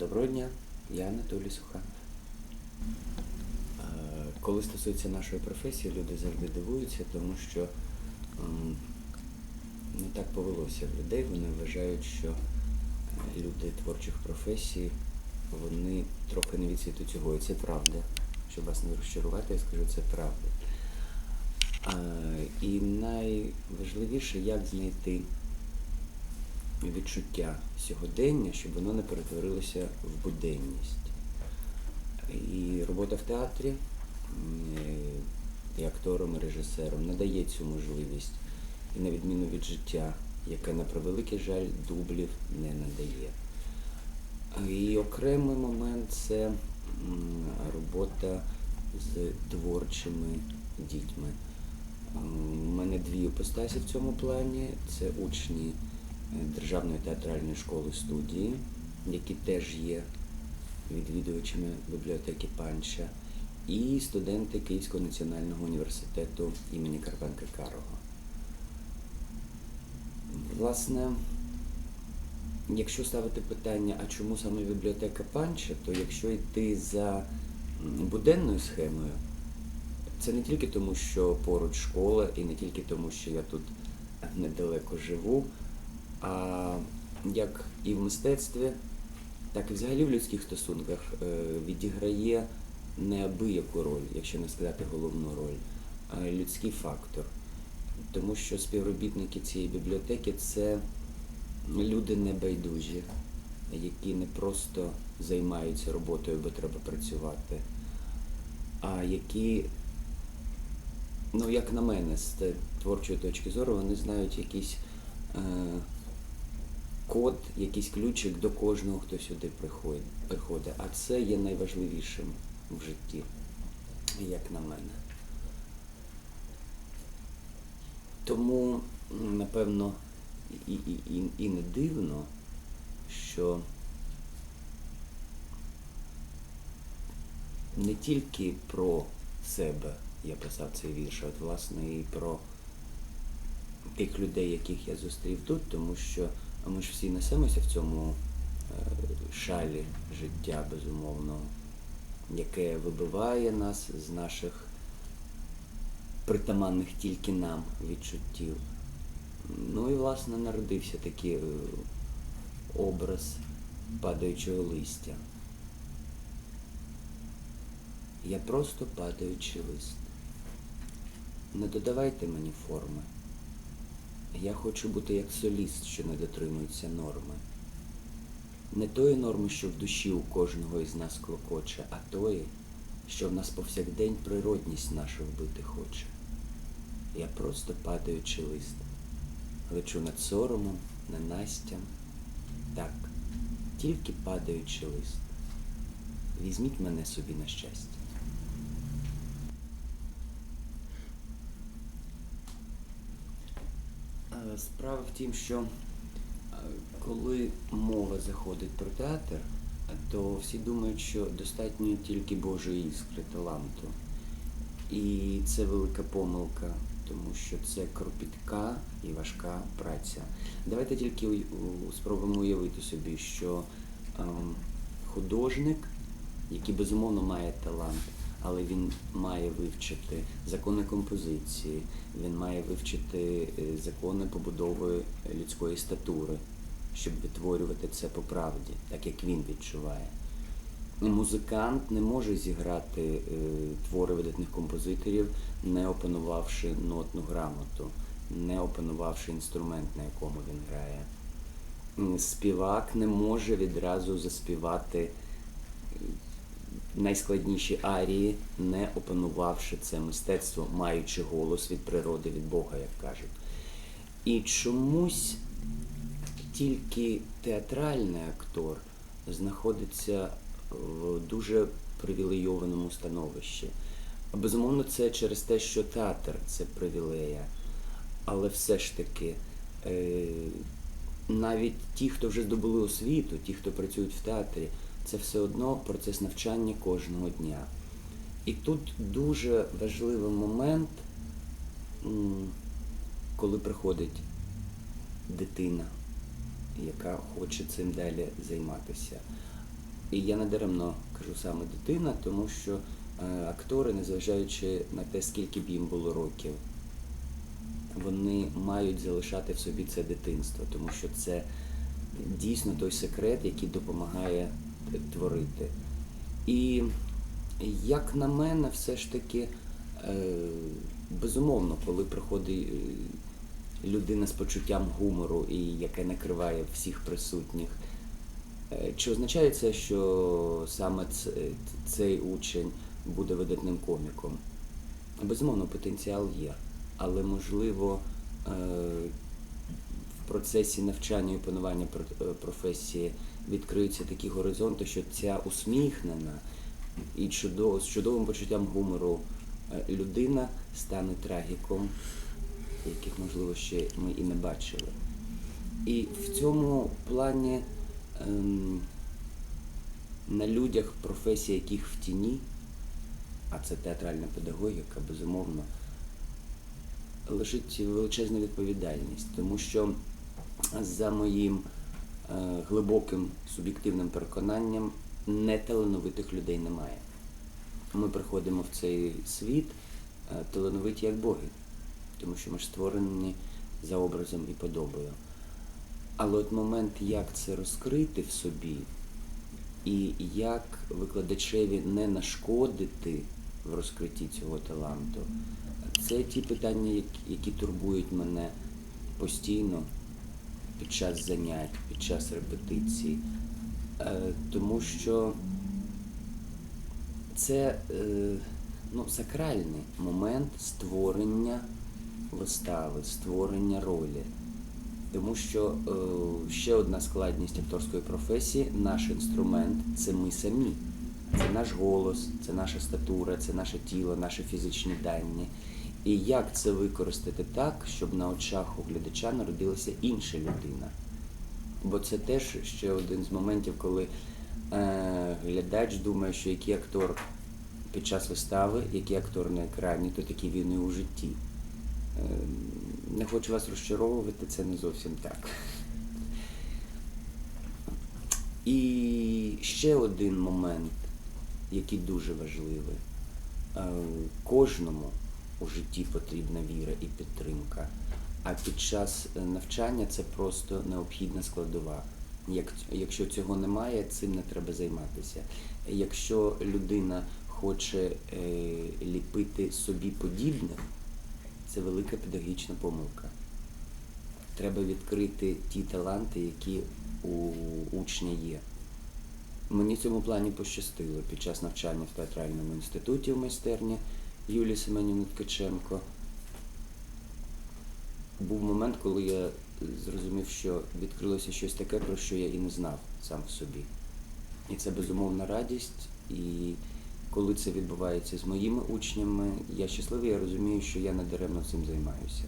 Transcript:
Доброго дня, я Анатолій Суханов. Е, Коли стосується нашої професії, люди завжди дивуються, тому що не так повелося в людей. Вони вважають, що е, люди творчих професій, вони трохи не від світу цього. І це правда. Щоб вас не розчарувати, я скажу, це правда. Е, І найважливіше, як знайти відчуття сьогодення, щоб воно не перетворилося в буденність. І робота в театрі е, і актором, і режисером надає цю можливість. І на відміну від життя, яке на превеликий жаль дублів не надає. І окремий момент це робота з творчими дітьми. У мене дві іпостасі в цьому плані. Це учні Державної театральної школи студії, які теж є відвідувачами бібліотеки Панча, і студенти Київського національного університету імені Карпенка Карого. Власне, якщо ставити питання, а чому саме бібліотека Панча, то якщо йти за буденною схемою, це не тільки тому, що поруч школа, і не тільки тому, що я тут недалеко живу, а як і в мистецтві, так і взагалі в людських стосунках е, відіграє неабияку роль, якщо не сказати головну роль, е, людський фактор. Тому що співробітники цієї бібліотеки це люди небайдужі, які не просто займаються роботою, бо треба працювати, а які, ну як на мене, з творчої точки зору, вони знають якийсь е, код, якийсь ключик до кожного, хто сюди приходить. А це є найважливішим в житті, як на мене. Тому, напевно, і, і, і, і не дивно, що не тільки про себе я писав цей вірш, а от власне і про тих людей, яких я зустрів тут, тому що ми ж всі несемося в цьому е, шалі життя, безумовно, яке вибиває нас з наших притаманних тільки нам відчуттів. Ну і власне народився такий е, образ падаючого листя. Я просто падаючий лист. Не додавайте мені форми. Я хочу бути як соліст, що не дотримується норми. Не тої норми, що в душі у кожного із нас клокоче, а тої, що в нас повсякдень природність наша вбити хоче. Я просто падаючий лист. Лечу над соромом, ненастям. Так, тільки падаючий лист. Візьміть мене собі на щастя. Справа в тім, що е, коли мова заходить про театр, то всі думають, що достатньо тільки Божої іскри, таланту. І це велика помилка, тому що це кропітка і важка праця. Давайте тільки спробуємо уявити собі, що ем, художник, який безумовно має талант, але він має вивчити закони композиції, він має вивчити е, закони побудови людської статури, щоб витворювати це по правді, так як він відчуває. Музикант не може зіграти е, твори видатних композиторів, не опанувавши нотну грамоту, не опанувавши інструмент, на якому він грає. Співак не може відразу заспівати е, найскладніші арії, не опанувавши це мистецтво, маючи голос від природи, від Бога, як кажуть. І чомусь тільки театральний актор знаходиться в дуже привілейованому становищі. Безумовно, це через те, що театр це привілея. Але все ж таки, е, навіть ті, хто вже здобули освіту, ті, хто працюють в театрі, це все одно процес навчання кожного дня. І тут дуже важливий момент, коли приходить дитина, яка хоче цим далі займатися. І я не даремно кажу саме дитина, тому що е, актори, незважаючи на те, скільки б їм було років, вони мають залишати в собі це дитинство, тому що це дійсно той секрет, який допомагає творити. І як на мене, все ж таки, е, безумовно, коли приходить е, людина з почуттям гумору і яке накриває всіх присутніх, е, чи означає це, що саме цей учень буде видатним коміком? Безумовно, потенціал є, але можливо в процесі навчання і опанування професії відкриються такі горизонти, що ця усміхнена і чудово, з чудовим почуттям гумору е, людина стане трагіком, яких, можливо, ще ми і не бачили. І в цьому плані ем, на людях, професія яких в тіні, а це театральна педагогіка, безумовно, лежить величезна відповідальність, тому що за моїм глибоким суб'єктивним переконанням неталановитих людей немає. Ми приходимо в цей світ е, талановиті як боги, тому що ми ж створені за образом і подобою. Але от момент, як це розкрити в собі, і як викладачеві не нашкодити в розкритті цього таланту, це ті питання, які турбують мене постійно під час занять, під час репетицій. Е, Тому що це е, ну, сакральний момент створення вистави, створення ролі. Тому що е, ще одна складність акторської професії наш інструмент це ми самі. Це наш голос, це наша статура, це наше тіло, наші фізичні дані. І як це використати так, щоб на очах у глядача народилася інша людина? Бо це теж ще один з моментів, коли е, глядач думає, що який актор під час вистави, який актор на екрані, то такий він і у житті. Е, не хочу вас розчаровувати, це не зовсім так. І ще один момент, який дуже важливий. Е, Кожному у житті потрібна віра і підтримка. А під час е, навчання це просто необхідна складова. Як, якщо цього немає, цим не треба займатися. Якщо людина хоче е, ліпити собі подібних, це велика педагогічна помилка. Треба відкрити ті таланти, які у учня є. Мені в цьому плані пощастило під час навчання в театральному інституті в майстерні Юлії Семенівни Ткаченко. Був момент, коли я зрозумів, що відкрилося щось таке, про що я і не знав сам в собі. І це безумовна радість. І коли це відбувається з моїми учнями, я щасливий, я розумію, що я не даремно цим займаюся.